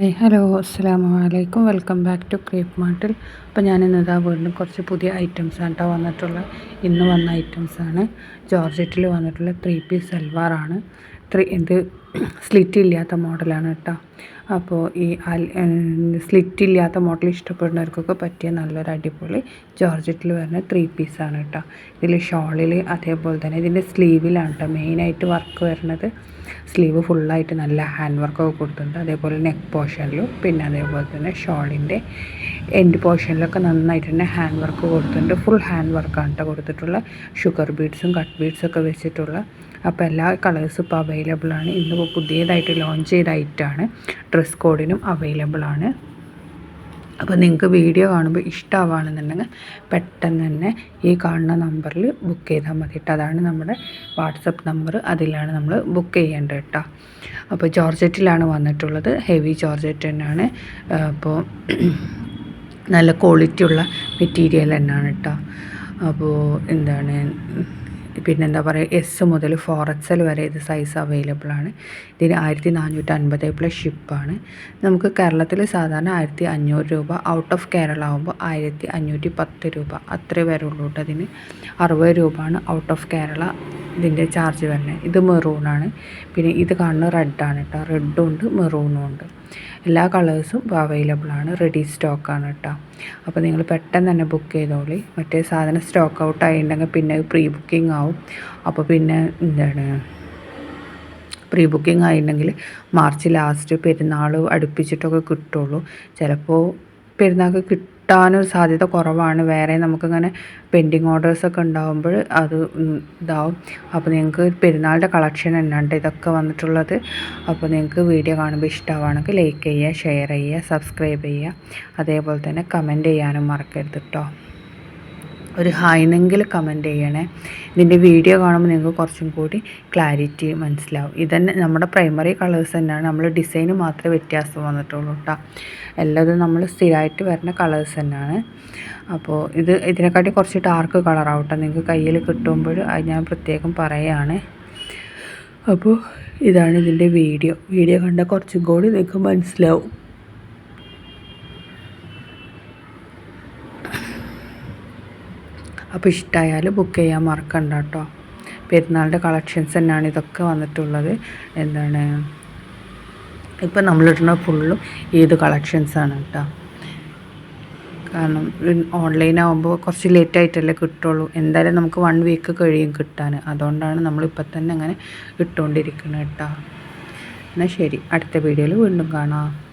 Hi hello അസ്സാം വലൈക്കും welcome back to creep മാർട്ടിൽ അപ്പോൾ ഞാൻ ഇതാ വീണ്ടും കുറച്ച് പുതിയ ഐറ്റംസ് ആണ് കേട്ടോ വന്നിട്ടുള്ള. ഇന്ന് വന്ന ഐറ്റംസാണ് ജോർജറ്റിൽ വന്നിട്ടുള്ള ത്രീ പീസ് സൽവാറാണ് ഇത് സ്ലിറ്റ് ഇല്ലാത്ത മോഡലാണ് കേട്ടോ. അപ്പോൾ ഈ സ്ലിറ്റ് ഇല്ലാത്ത മോഡൽ ഇഷ്ടപ്പെടുന്നവർക്കൊക്കെ പറ്റിയ നല്ലൊരു അടിപൊളി ജോർജറ്റിൽ വരുന്ന ത്രീ പീസാണ് കേട്ടോ. ഇതിൽ ഷോളിൽ അതേപോലെ തന്നെ ഇതിന്റെ സ്ലീവിലാണ് കേട്ടോ മെയിനായിട്ട് വർക്ക് വരുന്നത്. സ്ലീവ് ഫുള്ളായിട്ട് നല്ല ഹാൻഡ് വർക്കൊക്കെ കൊടുത്തിട്ടുണ്ട്. അതേപോലെ നെക്ക് പോർഷനിലും പിന്നെ അതേപോലെ തന്നെ ഷോളിന്റെ എൻഡ് പോർഷനിലൊക്കെ നന്നായിട്ട് തന്നെ ഹാൻഡ് വർക്ക് കൊടുത്തിട്ടുണ്ട്. ഫുൾ ഹാൻഡ് വർക്കാണ് കേട്ടോ കൊടുത്തിട്ടുള്ള. ഷുഗർ ബീഡ്സും കട്ട് ബീഡ്സൊക്കെ വെച്ചിട്ടുള്ള. അപ്പോൾ എല്ലാ കളേഴ്സും ഇപ്പോൾ അവൈലബിൾ ആണ്. ഇന്ന് പുതിയതായിട്ട് ലോഞ്ച് ചെയ്ത ഐറ്റമാണ് ഡ്രസ് കോഡിനും അവൈലബിൾ ആണ്. അപ്പോൾ നിങ്ങൾക്ക് വീഡിയോ കാണുമ്പോൾ ഇഷ്ടമാവുകയാണെന്നുണ്ടെങ്കിൽ പെട്ടെന്ന് തന്നെ ഈ കാണുന്ന നമ്പറിൽ ബുക്ക് ചെയ്താൽ മതി കേട്ടോ അതാണ് നമ്മുടെ വാട്സപ്പ് നമ്പർ അതിലാണ് നമ്മൾ ബുക്ക് ചെയ്യേണ്ടത് കേട്ടോ അപ്പോൾ ജോർജറ്റിലാണ് വന്നിട്ടുള്ളത്. ഹെവി ജോർജറ്റ് തന്നെയാണ്. അപ്പോൾ നല്ല ക്വാളിറ്റി ഉള്ള മെറ്റീരിയൽ തന്നെയാണ് കേട്ടോ അപ്പോൾ എന്താണ് പിന്നെ എന്താ പറയുക എസ് മുതൽ ഫോർ എക്സ് എൽ വരെ ഇത് സൈസ് അവൈലബിൾ ആണ്. ഇതിന് ആയിരത്തി നാനൂറ്റി അൻപത് പ്ലസ് ഷിപ്പാണ് നമുക്ക് കേരളത്തിൽ സാധാരണ ആയിരത്തി അഞ്ഞൂറ് രൂപ ഔട്ട് ഓഫ് കേരള ആകുമ്പോൾ ആയിരത്തി അഞ്ഞൂറ്റി പത്ത് രൂപ അത്രേ വരുള്ളൂ കേട്ടോ അതിന് അറുപത് രൂപയാണ് ഔട്ട് ഓഫ് കേരള ഇതിന്റെ ചാർജ് വരുന്നത് ഇത് മെറൂണാണ് പിന്നെ ഇത് കാണുന്നത് റെഡാണ് കേട്ടോ റെഡും ഉണ്ട് മെറൂണും ഉണ്ട്. എല്ലാ കളേഴ്സും അവൈലബിൾ ആണ്. റെഡി സ്റ്റോക്കാണ് കേട്ടോ അപ്പോൾ നിങ്ങൾ പെട്ടെന്ന് തന്നെ ബുക്ക് ചെയ്തോളി. മറ്റേ സാധനം സ്റ്റോക്ക് ഔട്ട് ആയിട്ടുണ്ടെങ്കിൽ പിന്നെ പ്രീ ബുക്കിംഗ് ആവും. അപ്പോൾ പിന്നെ എന്താണ് പ്രീ ബുക്കിംഗ് ആയിട്ടുണ്ടെങ്കിൽ മാർച്ച് ലാസ്റ്റ് പെരുന്നാൾ അടുപ്പിച്ചിട്ടൊക്കെ കിട്ടുള്ളൂ. ചിലപ്പോൾ പെരുന്നാൾക്ക് കിട്ടും കിട്ടാനും സാധ്യത കുറവാണ്. വേറെ നമുക്കിങ്ങനെ പെൻഡിങ് ഓർഡേഴ്സൊക്കെ ഉണ്ടാകുമ്പോൾ അത് ഇതാവും. അപ്പോൾ നിങ്ങൾക്ക് പെരുന്നാളിന്റെ കളക്ഷൻ എന്നുണ്ട് ഇതൊക്കെ വന്നിട്ടുള്ളത്. അപ്പോൾ നിങ്ങൾക്ക് വീഡിയോ കാണുമ്പോൾ ഇഷ്ടമാണെങ്കിൽ ലൈക്ക് ചെയ്യുക ഷെയർ ചെയ്യുക സബ്സ്ക്രൈബ് ചെയ്യുക. അതേപോലെ തന്നെ കമന്റ് ചെയ്യാനും മറക്കരുത് കേട്ടോ ഒരു ഹായ്ന്നെങ്കിലും കമന്റ് ചെയ്യണേ. ഇതിന്റെ വീഡിയോ കാണുമ്പോൾ നിങ്ങൾക്ക് കുറച്ചും കൂടി ക്ലാരിറ്റി മനസ്സിലാവും. ഇതന്നെ നമ്മുടെ പ്രൈമറി കളേഴ്സ് തന്നെയാണ്. നമ്മൾ ഡിസൈന് മാത്രമേ വ്യത്യാസം വന്നിട്ടുള്ളൂ കേട്ടോ എല്ലാതും നമ്മൾ സ്ഥിരമായിട്ട് വരുന്ന കളേഴ്സ് തന്നെയാണ്. അപ്പോൾ ഇത് ഇതിനെക്കാട്ടി കുറച്ച് ഡാർക്ക് കളറാവും കേട്ടോ നിങ്ങൾക്ക് കയ്യിൽ കിട്ടുമ്പോൾ അത് ഞാൻ പ്രത്യേകം പറയുകയാണ് അപ്പോൾ ഇതാണ് ഇതിന്റെ വീഡിയോ വീഡിയോ കണ്ടാൽ കുറച്ചും കൂടി നിങ്ങൾക്ക് മനസ്സിലാവും. അപ്പോൾ ഇഷ്ടമായാൽ ബുക്ക് ചെയ്യാൻ മറക്കണ്ട കേട്ടോ. പെരുന്നാളിന്റെ കളക്ഷൻസ് തന്നെയാണ് ഇതൊക്കെ വന്നിട്ടുള്ളത്. എന്താണ്? ഇപ്പം നമ്മളിടുന്ന ഫുള്ളും ഏത് കളക്ഷൻസാണ് കേട്ടോ. കാരണം ഓൺലൈനാകുമ്പോൾ കുറച്ച് ലേറ്റ് ആയിട്ടല്ലേ കിട്ടുള്ളൂ. എന്തായാലും നമുക്ക് വൺ വീക്ക് കഴിയും കിട്ടാൻ. അതുകൊണ്ടാണ് നമ്മളിപ്പോൾ തന്നെ അങ്ങനെ ഇട്ടുകൊണ്ടിരിക്കുന്നത് കേട്ടോ. എന്നാൽ ശരി അടുത്ത വീഡിയോയിൽ വീണ്ടും കാണാം.